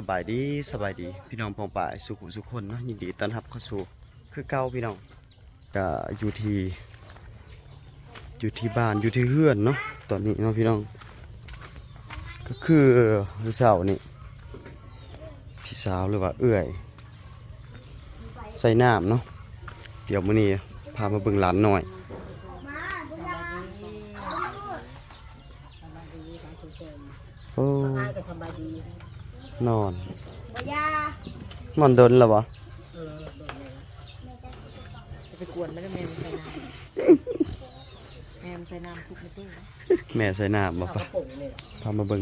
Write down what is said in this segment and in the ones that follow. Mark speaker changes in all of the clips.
Speaker 1: สบายดีสบายดี พี่น้องพองป่ายสุขุสุขคนเนาะยินดีต้อนรับเข้าสู่คือเก่าพี่น้องก็อยู่ที่อยู่ที่บ้านอยู่ที่เฮือนเนาะตอนนี้เนาะพี่น้อง ก็คือเสานี่พี่สาวหรือว่าเอื้อย ใส่น้ำเนาะเดี๋ยวมื้อนี้พามาเบิ่งหลานหน่อยโอ้ นอน
Speaker 2: บ่ยาน
Speaker 1: อนเดินแล้วบ่
Speaker 3: เออโดนเลยจะไปกวนไม่ได้แมวใส่น้ำแมวใส่น้ำทุกในตู้นะ
Speaker 1: แม่ใส่น้ำบ่
Speaker 3: เอาก
Speaker 1: ปะ
Speaker 3: ระปุกนี่
Speaker 1: พามาเบิ่ง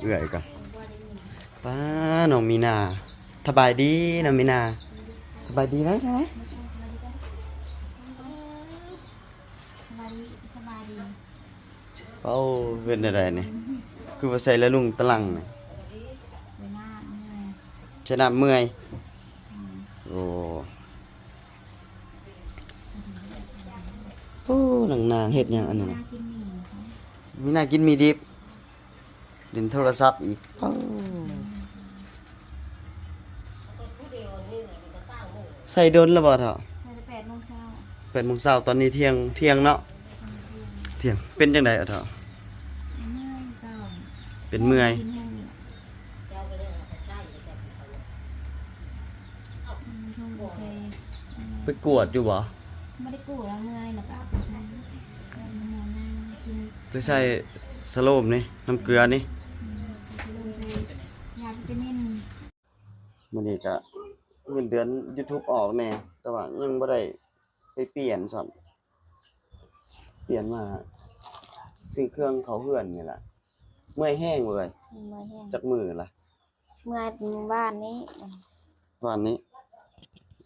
Speaker 1: เอื้อยกันป้าน้องมีนาสบายดีน้องมีนาสบายดีไหมไหม
Speaker 2: สบายดีสบายดี
Speaker 1: เอ้าเป็นอะไรนี่คือว่าใส่แล้วลุงตะลังนี่
Speaker 2: สวยมากเลย
Speaker 1: ใช้น้ำเมื่อยโอ้โอ้หนังนางเฮ็ดหยังอันนั้น
Speaker 2: น่า
Speaker 1: น่ะ
Speaker 2: กินหมี่ค่ะ
Speaker 1: มีนากินมีดิบเล่นโทรศัพท์อีกเอ้าใส่โดนแล้วบ่เถอะ
Speaker 2: ใช่แปดโมงเช้า
Speaker 1: แปดโมงเช้าตอนนี้เที่ยงเที่ยงเนาะเที่ยงเป็นจังได๋อะเถอะ
Speaker 2: เมื่อยก่อน
Speaker 1: เป็นเมื่อย
Speaker 2: กินแห้งนี่อืมช่วงเซ
Speaker 1: ไปกวดอยู่บ่
Speaker 2: ไม่ได้กู้แล้วเมื่อยแล้วก็ไปใช้เออเมื่อยนั่งกิน
Speaker 1: ไปใส่สโลมนี่น้ำเกลือนี่
Speaker 2: อืมเริ่มเลยยาวิตามิน
Speaker 1: มื้อนี้ก็เงินเดือน YouTube ออกแน่แต่ว่ายังบ่ได้ไปเปลี่ยนซ้ํเปลี่ยนมาซื้อเครื่องเขาเฮือนนี่ล่ะเมื่อยแห้งเลย
Speaker 2: เมื่อยแห้ง
Speaker 1: จักมือล่ะ
Speaker 2: เมื่อยบ้านนี้
Speaker 1: วันนี้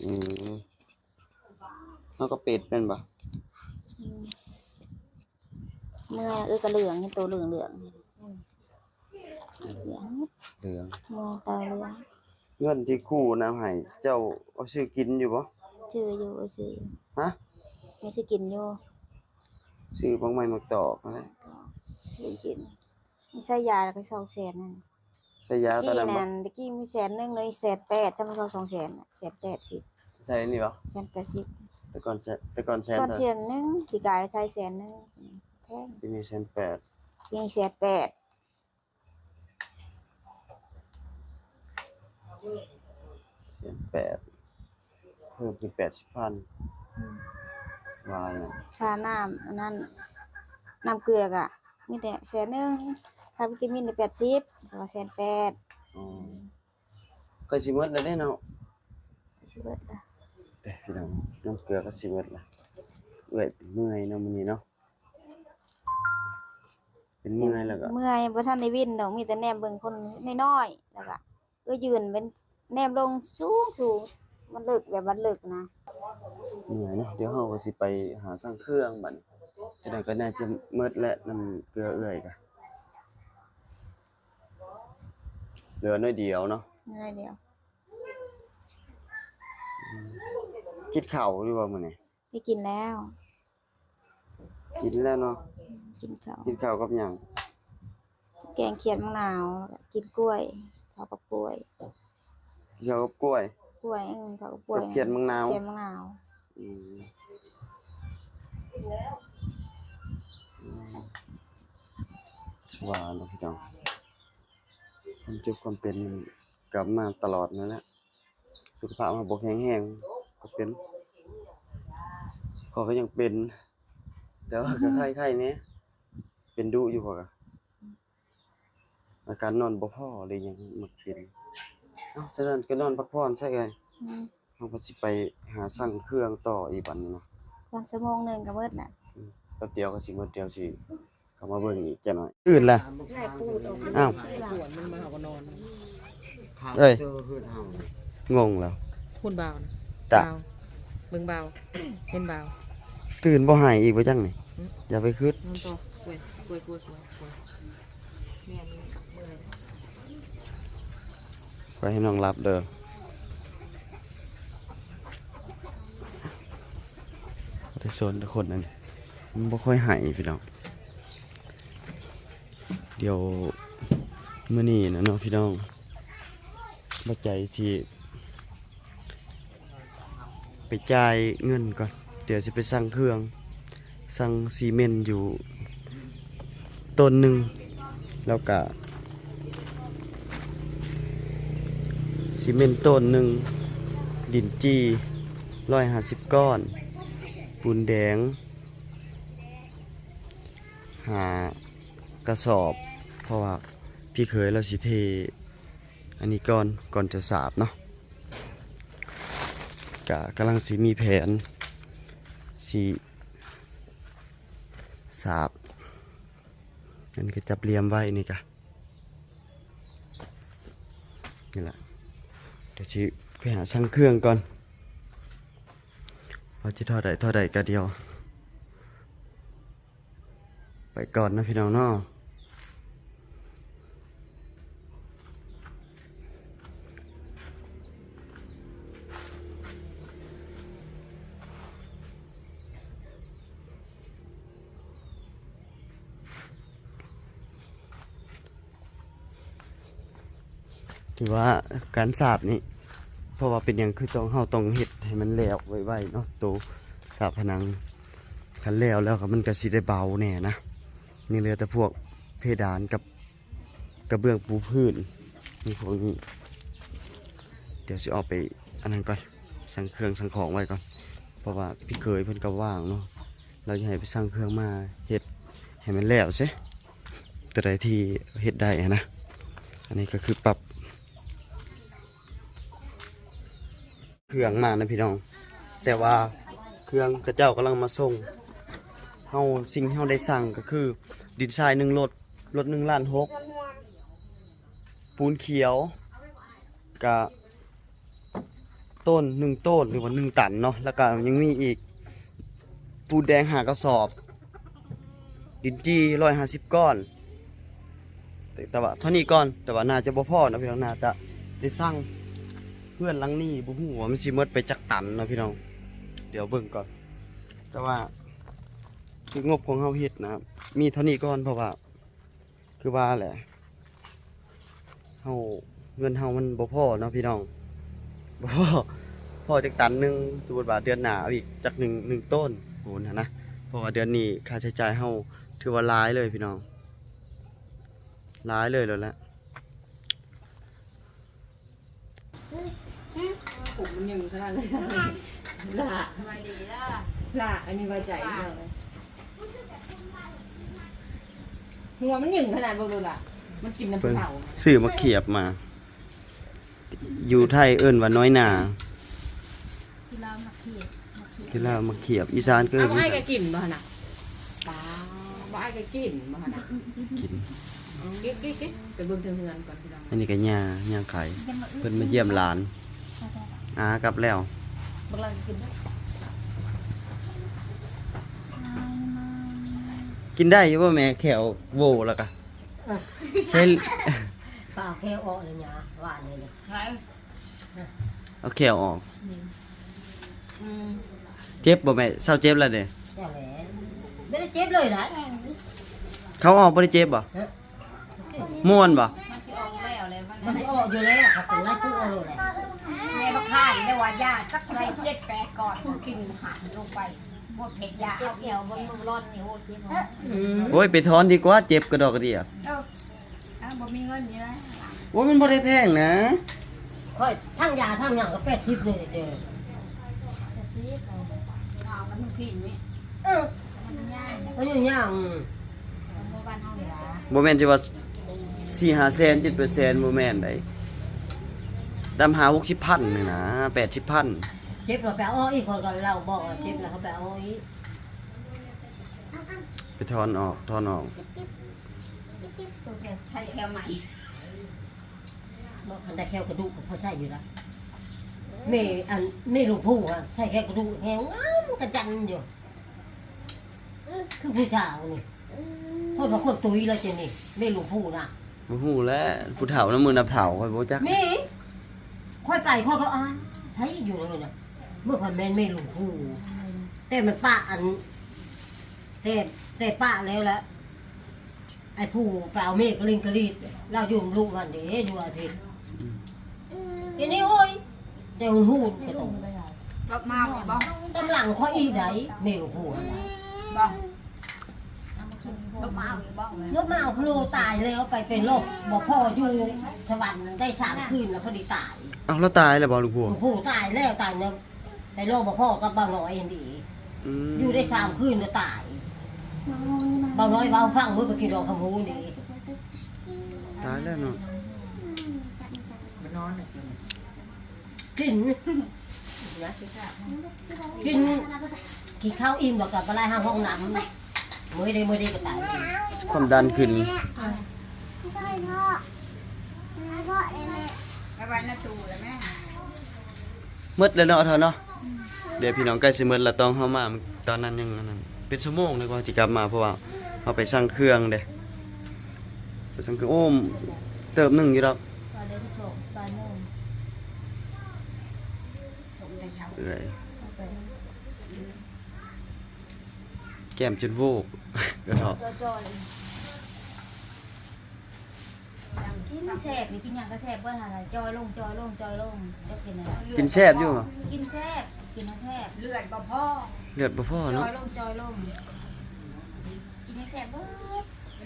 Speaker 1: อืมเฮาก็เป็ดเป็นบ่
Speaker 2: อืมเมื่อยเออกระเหลืองนี่ตัวเหลืองเหลืองนี่อืมเหลือง
Speaker 1: เหลือง
Speaker 2: เมื่อยตาเหลือง
Speaker 1: เงินที่คู่นำให้เจ้าเอาซื้อกินอยู่บ่
Speaker 2: ชื่ออยู่เอาซื้ออยู่
Speaker 1: ฮะ
Speaker 2: ไม่ใช่กินอยู่
Speaker 1: ซื้อบางไม้มักตอกอะไร
Speaker 2: ไม่กินไม่ใช่ยาแล้วก็สองแสนนั่น
Speaker 1: ใส่ยาตอน
Speaker 2: กี้
Speaker 1: นั้นบ่
Speaker 2: นั่นตะกี้มีแสนหนึงเลยแสนแปดจำเป็นเขาสองแสนน่ะแสนแปดสิบ
Speaker 1: ใส่นี่บ่
Speaker 2: แสนแปดสิบ
Speaker 1: แต่ก่อนแสแต่ก่อนแสน
Speaker 2: ก้อน
Speaker 1: เท่า
Speaker 2: แสนหนึงปีกายใช้แสนหนึงแพง
Speaker 1: ปีนี้แสนแปด
Speaker 2: ปีนี้แสนแปด
Speaker 1: แสนแปดเพิ่มเป็นแปดสิบพันวายน่ะ
Speaker 2: ชาน้ำอันนั้นน้ำเกลือกอะมีแต่แสนหนึง ค่าวิตามินแปดสิบแล้วก็แสนแปด
Speaker 1: อ๋อก็สิหมดแล้วเด้เนาะ
Speaker 2: สิเบิดละ
Speaker 1: เด้พี่น้องน้ำเกลือก็สิหมดละเอ้อยเป็นเมื่อยเนาะมื้อนี้เนาะเป็นเมื่อยแล้วก็
Speaker 2: เมื่อยบ่ทันได้วินดอกมีแต่แนมเบิ่งคนน้อยๆแล้วก็เออยืนเป็นแนมลงสูงสูงมันเลิกแบบมันเลิกนะ
Speaker 1: เหนื่อยเนาะเดี๋ยวเฮาก็สิไปหาสั่งเครื่องบัดนี้จังได๋ก็น่าจะหมดแล้วน้ำเกลือเอ้อยก็ เหลือน้อยเดียวเนาะ
Speaker 2: อะไรเดียว
Speaker 1: กินข้าวอยู่บ่มื้อนี้
Speaker 2: ไปกินแล้ว
Speaker 1: กินแล้วเนาะ
Speaker 2: กินข้าว
Speaker 1: กินข้าวกับหยัง
Speaker 2: แกงเขียดมะนาวแล้วก็กินกล้วยข้าวกับกล้วย
Speaker 1: กินข้าวกับกล้วย
Speaker 2: กล้วยเออข้าวกับกล้วย
Speaker 1: กับเขียดมะนาว
Speaker 2: เขียดมะนาว
Speaker 1: อืมว่าเนาะพี่น้อง ความเจ็บความเป็นมันกลับมาตลอดนั่นแหละสุขภาพมาบ่แข็งแรงก็เป็นขอก็ยังเป็น แต่ว่าก็ไข้ๆเนี่ยเป็นดุอยู่พอกะอาการนอนบ่พอเลยยังมักเป็นเอ้าฉะนั้นก็นอนพักผ่อนใช่ไง
Speaker 2: อืม
Speaker 1: เราก็สิไปหาสั่งเครื่องต่ออีกบัดนี้เนาะ
Speaker 2: วันชั่วโมงหนึงก็เบิดน่ะ
Speaker 1: แป๊บเดียวก็สิหมดเดียวสิ เข้ามาเบิ่งอีกแค่หน่อยอื่นล่ะ
Speaker 3: ง่ายพูดออก
Speaker 1: อ้าว
Speaker 3: กวนมันมาหาก็นอน
Speaker 1: เอ้ย งงแล้ว
Speaker 3: พูดเบานะ
Speaker 1: จ้ะ
Speaker 3: เบาเบิ่งเบาเห็นเบา
Speaker 1: ตื่นบ่หายอีกบ่จังนี่
Speaker 3: อืม
Speaker 1: อย่าไปคิด
Speaker 3: นอนต่อกล้วยกล้วยกล้วยกล้วยกล้วยแม่นี่เมื่อย
Speaker 1: ไปให้น้องรับเด้อได้โซนทุกคนนั่นมันบ่ค่อยหายพี่น้อง เดี๋ยวเมื้อนี้นะเนาะพี่น้องบ่ใจสิไปจ่ายเงินก่อน เดี๋ยวสิไปสั่งเครื่อง สั่งซีเมนต์อยู่ต้นหนึ่งแล้วก็ซีเมนต์ต้นหนึ่งดินจีร้อยห้าสิบก้อน ปูนแดง หากระสอบ เพราะว่าพี่เคยเราสิเท อันนี้ก่อนก่อนจะสาบเนาะกะกำลังสิมีแผนสิสาบนั่นก็จับเรียมไว้นี่กะนี่แหละเดี๋ยวชิไปหาช่างเครื่องก่อนว่าจะท่าใดท่าใดก็เดียว ไปก่อนนะพี่น้องเนาะ ถือว่าการสาบนี่เพราะว่าเป็นอย่างคือต้องเฮาต้องเฮ็ดให้มันแล้วไวๆเนาะตัวสาบผนังคันแล้วแล้วก็มันก็สิได้เบาแน่นะนี่เหลือแต่พวกเพดานกับกระเบื้องปูพื้นนี่พวกนี้ เดี๋ยวสิออกไปอันนั้นก่อนสั่งเครื่องสั่งของไว้ก่อน เพราะว่าพี่เคยเพิ่นก็ว่างเนาะเราจะให้ไปสั่งเครื่องมาเฮ็ดให้มันแล้วเสียตัวใดที่เฮ็ดได้นะ อันนี้ก็คือปรับ เครื่องมานะพี่น้อง แต่ว่าเครื่องกระเจ้ากำลังมาส่งเฮาสิ่งที่เฮาได้สั่งก็คือดินทรายหนึ่งรถรถหนึ่งล้านหกปูนเขียวกับต้นหนึ่งต้นหรือว่าหนึ่งตันเนาะแล้วก็ยังมีอีก ปูนแดงหากระสอบ ดินจีร้อยห้าสิบก้อน แต่ว่าเท่านี้ก่อนแต่ว่าน่าจะบ่พอนะพี่น้องน่าจะได้สั่ง เพื่อนลังนี่บุ้หูว่ามันสิหมดไปจักตันเนาะพี่น้อง เดี๋ยวเบิ่งก่อน แต่ว่า คืองบของเฮาเฮ็ดนะครับ มีเท่านี้ก่อนเพราะว่า คือว่าแหละเฮาเงินเฮามันบ่พอเนาะพี่น้องบ่พอพอจักตันหนึ่งสมมติว่าเดือนหน้าเอาอีกจักหนึ่งหนึ่งต้นโหนะนะเพราะว่าเดือนนี้ค่าใช้จ่ายเฮาถือว่าหลายเลยพี่น้องหลายเลยแล้วแหละ
Speaker 3: ผมมันยังขนาดนั้นละ
Speaker 2: สบายดีล่ะ
Speaker 3: ละอันนี้ไว้ใจเลยหัวมันหนึ่งขนาดบ่รู้ล่ะ มันกินน้ำ
Speaker 1: เพิ่ง
Speaker 3: เผา
Speaker 1: ซื้อมาเขียบมา อยู่ไทยเอิ้นว่าน้อยหนา
Speaker 2: ที่เรามาเขียดมาเขียด
Speaker 1: ที่เรามาเขียบอีสานก็เอิ้
Speaker 3: เอา
Speaker 1: น
Speaker 3: ไอ้แกกินบ่หั่นน่ะปลาบ่ไอ้แกกินบ่หั่นน่ะ
Speaker 1: กิน
Speaker 3: กิ๊กกิ๊กกิ๊กจะเบิ่งเทือนก่อนพี่น้อง
Speaker 1: อันนี้ก็ย่าย่าไข่
Speaker 2: ยังมาอึ
Speaker 1: เพิ่นมาเยี่ยมหลาน อากลับแล้ว
Speaker 3: บักลังกินได้
Speaker 1: กินได้อยู่บ่แม่แขวโวแล้วก็ใช่
Speaker 4: เปล่าแค่ออกเลยเนี่ยว่าเลยเนี่ย
Speaker 1: เอาแขวออก
Speaker 4: อืม
Speaker 1: เจ็บบ่แม่เศร้าเจ็บแล้วเด้
Speaker 4: แค่แหละไม่ได้เจ็บเลยนะ
Speaker 1: เขาออกบ่ได้เจ็บบ่ม่วนบ่
Speaker 2: มันสิออกแล้วเลยมัน
Speaker 4: มันจะออกอยู่แล้วครับแต่ไล่ปุ๊บเอาเลยแหละ
Speaker 5: แม่บักข้าได้ว่ายาสักไรเจ็ดแปดก่อนกินหันลงไปหมดเผ็ดยา
Speaker 2: เจ็บ
Speaker 5: เอา
Speaker 2: เขียวบนมือร้อนนี่โอ้เจ็บหัว
Speaker 3: อืม
Speaker 1: โอ้ยไปถอนดีกว่าเจ็บกระดอกกระเดีย
Speaker 5: เอาบ่มีเงินนี่นะ
Speaker 1: โอ้ยมันบ่ได้แพงนะ
Speaker 4: ค่อยทั้งยาทั้งอย่างก็แปดสิบเลยเจอ
Speaker 2: จะพีบเลยเอามันผิดนี่
Speaker 4: เออ
Speaker 2: มันย่าง
Speaker 4: มันอย่างอย่าง
Speaker 2: มันบ่บ้านเฮานี่ล่ะ
Speaker 1: บ่แม่นสิว่า4-5แสน7แสนบ่แม่นได้ ดำหา60,000นี่นะ80,000
Speaker 4: เจ็บเราไปเอาอีกคนก็เราบอกว่าเจ็บแล้วเขาไปเอาอีก
Speaker 1: ไปถอนออกถอนออก
Speaker 5: ใช้แถวใหม่
Speaker 4: บอกอันได้แค่กระดูกเขาใช่อยู่แล้วเมอันเมหลวงพู่อะใช่แค่กระดูกแหงงามกระจันอยู่คือผู้สาวนี่โทษพระคนตุยแล้วเจนี่เมหลวงพู่นะ
Speaker 1: บ่ฮู้แหล้วผู้เฒ่าน้ำมือนับเฒ่าค่อยบ่จัก
Speaker 4: มี ค่อยไปค่อยก็อ่านใช่อยู่เลยนะเมื่อก่อนแม่นไม่รู้ผู้แต่มันป้าอันแต่แต่ป้าแล้วแหละไอ้ผู้ไปเอาเมฆกระลิงกระลีดเราอยู่ลูกวันเดียวอยู่อาทิตย์กินนี่โอ้ยแต่หุ่นหูกระตุก
Speaker 5: รถมาบ่บ่
Speaker 4: ตำหลังเขาอีไหนเมลูกหูอะไร
Speaker 5: บ่รถมาอีบ่เลย
Speaker 4: รถมาเอาพลูตายแล้วไปเป็นโรคบอกพ่ออยู่สวรรค์ได้สามคืนแล้วพอดีตาย
Speaker 1: เอ้าแล้วตายแล้วบ่ลุงพัว
Speaker 4: ลูกหูตายแล้วตายเนี่ยในโรคบอกพ่อกับบางน้อยเองดี
Speaker 1: อืม
Speaker 4: อยู่ได้สามคืนก็ตายบางน้อยเบาฟังเมื่อไปกินดอกคำหูนี่
Speaker 1: ตายแล้วเนาะ
Speaker 3: มันนอนน่ะ
Speaker 4: กินกินกินข้าวอิ่มแล้วกับอะไรห้างห้องน้ำมือได้มือได้ก็ตาย
Speaker 1: ความดันขึ้น
Speaker 5: ไปไว้ในตู้แล้วแม่
Speaker 1: ห มดแล้วเนาะเท่าเนาะเดี๋ยวพี่น้องใกล้สิหมดแล้วต้องเฮามาตอนนั้นยังอันนั้นเป็นชั่วโมงเลยกว่าสิกลับมาเพราะว่าเอาไปสั่งเครื่องเด้ไปสั่งเครื่องโอ้มเติมหนึงอยู่ดอก
Speaker 2: ตอนได้สิบสองสิบแปดโมง
Speaker 5: สมแต่เช้า
Speaker 1: เอ้ย
Speaker 2: เอาไป
Speaker 1: แก้มจนโวกกระเทาะ
Speaker 2: จอยๆ กินแซ่บนี่กินหยังก็แซ่บเบิ่นอะไรจอยลงจอยลงจอยลงจะเป็นอะไร
Speaker 1: กินแซ่บอยู่เหรอ
Speaker 2: กินแซ่บกินนะแซ่บ
Speaker 5: เลือดบ่พ่อ
Speaker 1: เลือดบ่พอ
Speaker 2: จ
Speaker 1: เนาะ
Speaker 2: อยลงจอยลงกินให้แซ่บเบิด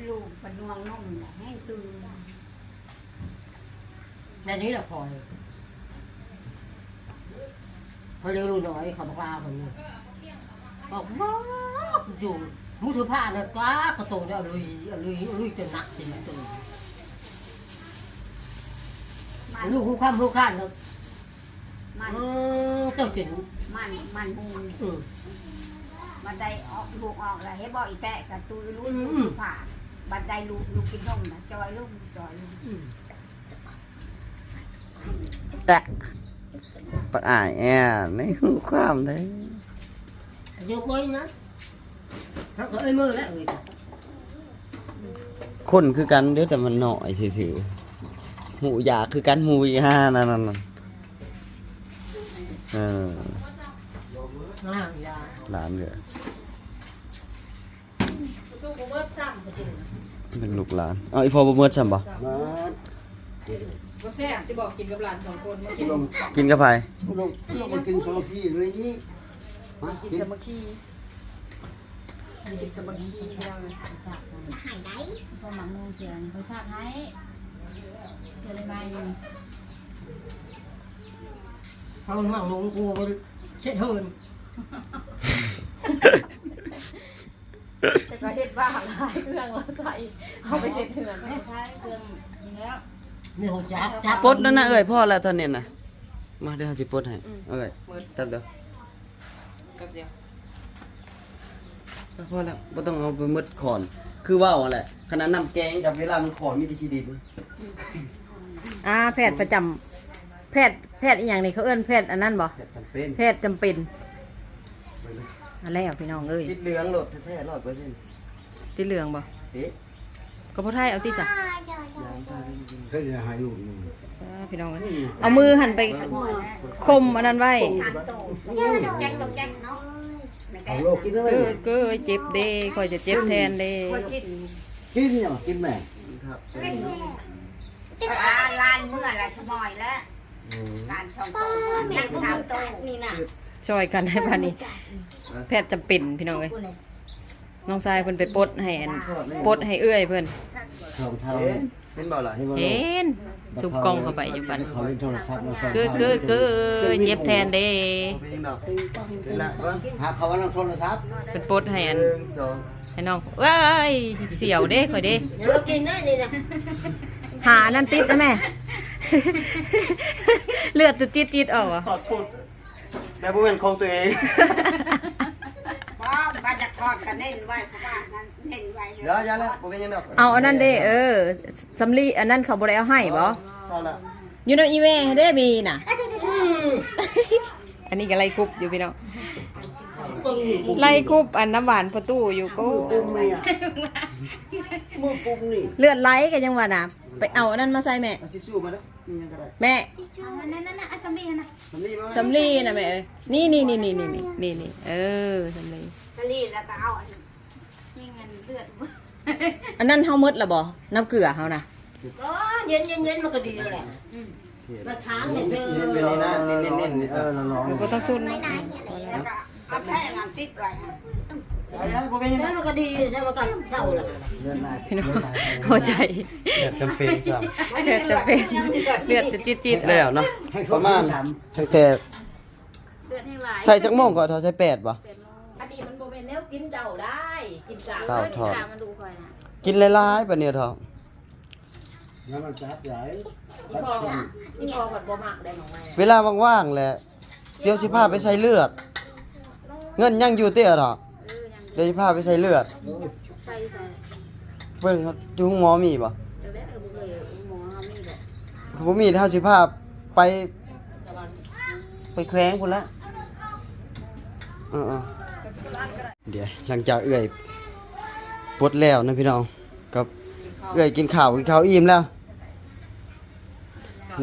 Speaker 5: ลูกเป็นนวงนมน่ะให้ตื่น
Speaker 4: ในนี้แหละพอยเขาเรียกลูกน้อยเขาบอกลาคนนี้บอกว่าอยู่มุสุผ้าเนี่ยก้ากระโตเนี่ยลุยลุยลุยจนหนักจริงตัว
Speaker 5: มัน
Speaker 4: ลูกคู่ข้ามลูกข้านเนาะ
Speaker 5: มัน
Speaker 4: เจ้าจิ๋น
Speaker 5: มันมันมูล
Speaker 4: อืม
Speaker 5: บันไดออกลูกออกแล้วให้บอกอีแตะกับตูลูก
Speaker 4: อืม
Speaker 5: ลูกผ่าบันไดลูกลูกกินนมนะจอยลูกจอยลูก
Speaker 4: อืม
Speaker 1: แตะปากอ้ายแอ่ในหูความได้
Speaker 4: ยกมือนะถ้าเขาเอ้ยมือแล้วเอ้ย
Speaker 1: คนคือกันเด้อแต่มันน้อยซื่อๆ หูอยากคือกันหูอีห่านั่นนั่นนั่นเออ
Speaker 4: ง่ายยา
Speaker 1: หลานเด้อ
Speaker 3: ตู้กูเบิดซ้ำประตู
Speaker 1: เป็นลูกหลานเอาอีพ่อบ่เมิดซ้ํบ่
Speaker 3: ก็แซ่บที่บอกกินกับหลานสองคนมากิน
Speaker 1: กินกับไผ
Speaker 6: ลงลงมากินสองที่เลยนี่มา
Speaker 3: กิน
Speaker 6: กิน
Speaker 3: สามัคคีกินสามัคคีพี่น้อง
Speaker 2: หายได้พอหมักนูเสียงเขาชาติให้ เสียเลยไหม
Speaker 4: เขาหมั่งลงกูก็เช็ดเฮิน
Speaker 3: แต่ก็เฮ็ดบ้าหลายเครื่องแล้วใส่เอาไปเสร็จเถื่อน
Speaker 2: ใช้เครื่องนี้แล้ว
Speaker 4: มีหัวจับจับ
Speaker 1: ปลดนั่นน่ะเอ้ยพ่อแล้วตอนนี้น่ะมาเดี๋ยวเฮาสิปลดให้เอ้ย
Speaker 3: มือ
Speaker 1: ตับเด้อ
Speaker 3: กับเดียว
Speaker 1: พอแล้วบ่ต้องเอาไปหมดขอน คือว่าวนั่นแหละขนาดน้ำแกงกับเวลามันขอนมีแต่ขี้ดิน
Speaker 3: อ่าแพทย์ประจำแพทย์แพทย์อีหยังนี่เขาเอิ้นแพทย์อันนั้นบ่
Speaker 1: แพทย์จำเป็น
Speaker 3: แพทย์จำเป็นอันแล้วพี่น้องเอ้ย
Speaker 1: ติดเหลืองโหลดแท้ๆ100%
Speaker 3: ที่เหลืองบ่
Speaker 1: เอ๊ะ
Speaker 3: ก็พ่อไทยเอาที่จ้ะ
Speaker 1: ยางพาไปกิน
Speaker 6: เฮ้ยจะหายลูกมึง
Speaker 3: อ่าพี่น้องเอ้ยเอามือหันไปคมอันนั้นไว้
Speaker 5: ถามโตแจ็คตรงแจ็คเนาะไม่
Speaker 6: เอา
Speaker 5: แต่
Speaker 6: โลกกินอะไร
Speaker 3: เก้อเก้อเจ็บเด้คอยจะเจ็บแทนเด้
Speaker 5: คนกิน
Speaker 6: กินเนี่ยกินแม่
Speaker 1: ครับ
Speaker 5: อ่าลานเมื่อไรสมอยแล้วลานช่องโตนั่งถามโตนี่น่ะ
Speaker 3: ช่วยกันให้บ้านนี้ แพทย์จำเป็นพี่น้องเอ้ยน้องชายเพิ่นไปปลดให้อันปลดให้เอื้อยเพิ่น
Speaker 6: สองเท่า
Speaker 1: เป็นเบาล่ะ
Speaker 3: เห็นสุบกล้องเข้าไปอยู่กัน
Speaker 6: เขาเล่นโทรศัพท์มาสอง
Speaker 3: คือคือคือเจ็บแทนเด้
Speaker 1: เอาไปยิงดอกเป็นละบ่
Speaker 6: หาเขาว่าโทรศัพท์
Speaker 3: เป็นปลดให้อัน
Speaker 1: หนึ่งสอง
Speaker 3: ให้น้องเอ้ยเสียวเด้ข่อยเด้
Speaker 4: เดี๋ยวเรากินได้นี่นะ
Speaker 3: หาอันนั้นติดนะแม่ เลือดตุดติดติดออกอะ
Speaker 1: ขอพูดแต่บ่เป็นของตัวเอง
Speaker 5: ป้อมก็จะทอดกันเน้นไว้เพราะว่านั้นเน้นไว้เลย
Speaker 1: เดี๋ยวอย่าแล้วบ่เป็นหยังดอก
Speaker 3: เอาอันนั้นเด้เออสำลีอันนั้นเขาบ่ได้เอาให้บ่
Speaker 1: พอละ
Speaker 3: อยู่ในอีเมลเด้มีน่ะ อันนี้ก็ไล่คุบอยู่พี่น้อง ไล่คุบอันน้ำหวานประตูอยู่ก็
Speaker 6: ปุ่มนี่อะมือปุ่มนี่
Speaker 3: เลือดไหลกันยังว่าน่ะ ไปเอาอันนั้นมาใส่แม่
Speaker 1: เอาซิชูมาเด้อมีหยังก็ได้
Speaker 3: แม่
Speaker 2: นั่นนั่นนั่นอาจารย์บีนะ
Speaker 1: สำลีมา
Speaker 3: สำลีน่ะแม่เอ้ยนี่นี่นี่นี่นี่นี่นี่เออสำลี
Speaker 5: สลีแล้วก็เอาอันนั้น
Speaker 2: ยิงเงินเลือด
Speaker 3: อันนั้นเฮาหมดและบ่น้ำเกลือเฮานะ
Speaker 4: ก็เย็นเย็นเย็นมันก็ดีแหละมาค้างเนี่ยเชื่อ
Speaker 1: เน้นๆนะเน้นๆๆเออ
Speaker 6: เราลอง
Speaker 3: ก็ต้องซุน
Speaker 2: ไม่
Speaker 3: เนาะ
Speaker 2: นานเนี่ยเลย
Speaker 5: แล้วก็ เอาแพร่งานติดไว้
Speaker 4: แล้วมันก็ดีใช่ไหมกันเศร้าเลย
Speaker 6: เลื่อนได้
Speaker 3: พี่น้องหัวใจ
Speaker 1: เดือดจำเป็นซ้
Speaker 3: เลือดจะเป็นเลือดจะจิตำ
Speaker 1: แล้วเนาะ
Speaker 6: ให้
Speaker 1: ประมาณ
Speaker 6: สาม
Speaker 1: ตั้งแต่
Speaker 2: เดือดให้หล
Speaker 1: ใส่จักโมงก่อนเท่าใส่แปดบ่
Speaker 3: อันนี้มันโมเป็นแนวกินเจ้าได้กินกลาง
Speaker 1: เศร้าทอด
Speaker 2: ขามาดูคอยนะ
Speaker 1: กินหลายๆปะเนี่ยเถอะ
Speaker 6: น้ำมันจับใหญ่
Speaker 3: อีพออีพอผัดบ่มักได้หมองแม่
Speaker 1: เวลาว่างๆแหละเดี๋ยวสิพาไปใส่เลือด เงินยังอยู่เตี้ยเถอะ
Speaker 2: เออยัง
Speaker 1: เดี๋ยวสิพาไปใส่เลือด
Speaker 2: ใส่ใส่
Speaker 1: เบิ่งครับอยู่ห้องหมอมีบ่
Speaker 2: เดี๋ยวแม่เออบุกเลยหมอเขามีแบบ
Speaker 1: บ่มีเท่าสิพาไป ไปแขวงพุ่นละเออๆเดี๋ยวหลังจากเอื้อยปลดแล้วนะพี่น้องกับเอื้อยกินข้าวกินข้าวอิ่มแล้ว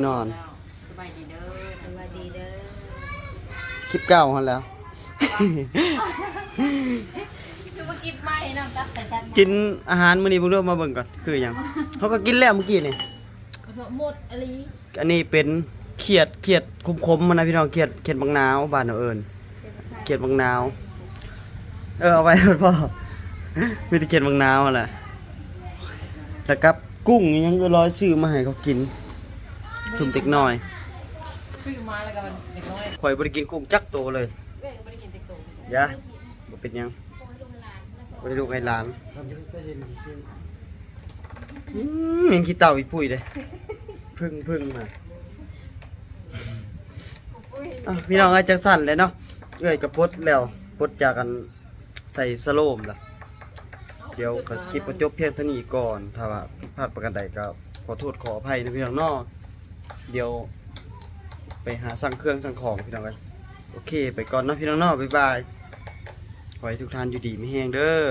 Speaker 1: นอน
Speaker 3: สบายดีเด้อ
Speaker 2: สวัสดีเด้อ
Speaker 1: คลิปเก่าหันแล้ว
Speaker 3: คือมากินไม่น้ำตัดแต่จัน
Speaker 1: กินอาหารมื้อนี้เพิ่งเริ่มมาเบิ่งก่อนคือหยังเขาก็กินแล้วเมื่อกี้นี่
Speaker 3: กระโดดหมดอะไร
Speaker 1: อันนี้เป็นเขียดเขียดคมๆมันนะพี่น้องเขียดเขียดบางนาวบ้านเราเอิญเขียดบางนาวเออเอาไว้เถอะพ่อมีแต่เขียดบางนาวนั่นแหละแล้วกับกุ้งยังก็ร้อยซื้อมาให้เขากินถุ่มเต็กน้อย
Speaker 3: ซื้อมาแล้วก็มันเด็กน้อย
Speaker 1: ข่อยบ่ได้กินกุ้งจักโตเลย ยะบ่เป็นหยังบ่ได้ลูกให้หลาน
Speaker 6: ทำก็เย็นขึ้น
Speaker 1: อืมยังขี้เต่าอีปุ้ยเลยพึ่งพึ่งมาอะพี่น้องอาจจะสั่นเลยเนาะเอ้ยกระปดแล้วปลดจากกันใส่สโลมล่ะ เดี๋ยวก็คลิปก็จบเพียงเท่านี้ก่อน ถ้าว่าผิดพลาดประการใดก็ขอโทษขออภัยนะพี่น้องเนาะเดี๋ยว ไปหาสั่งเครื่องสั่งของพี่น้องกัน โอเค ไปก่อนเนาะพี่น้องเนาะบ๊ายบาย ขอให้ทุกท่านอยู่ดีไม่แห้งเด้อ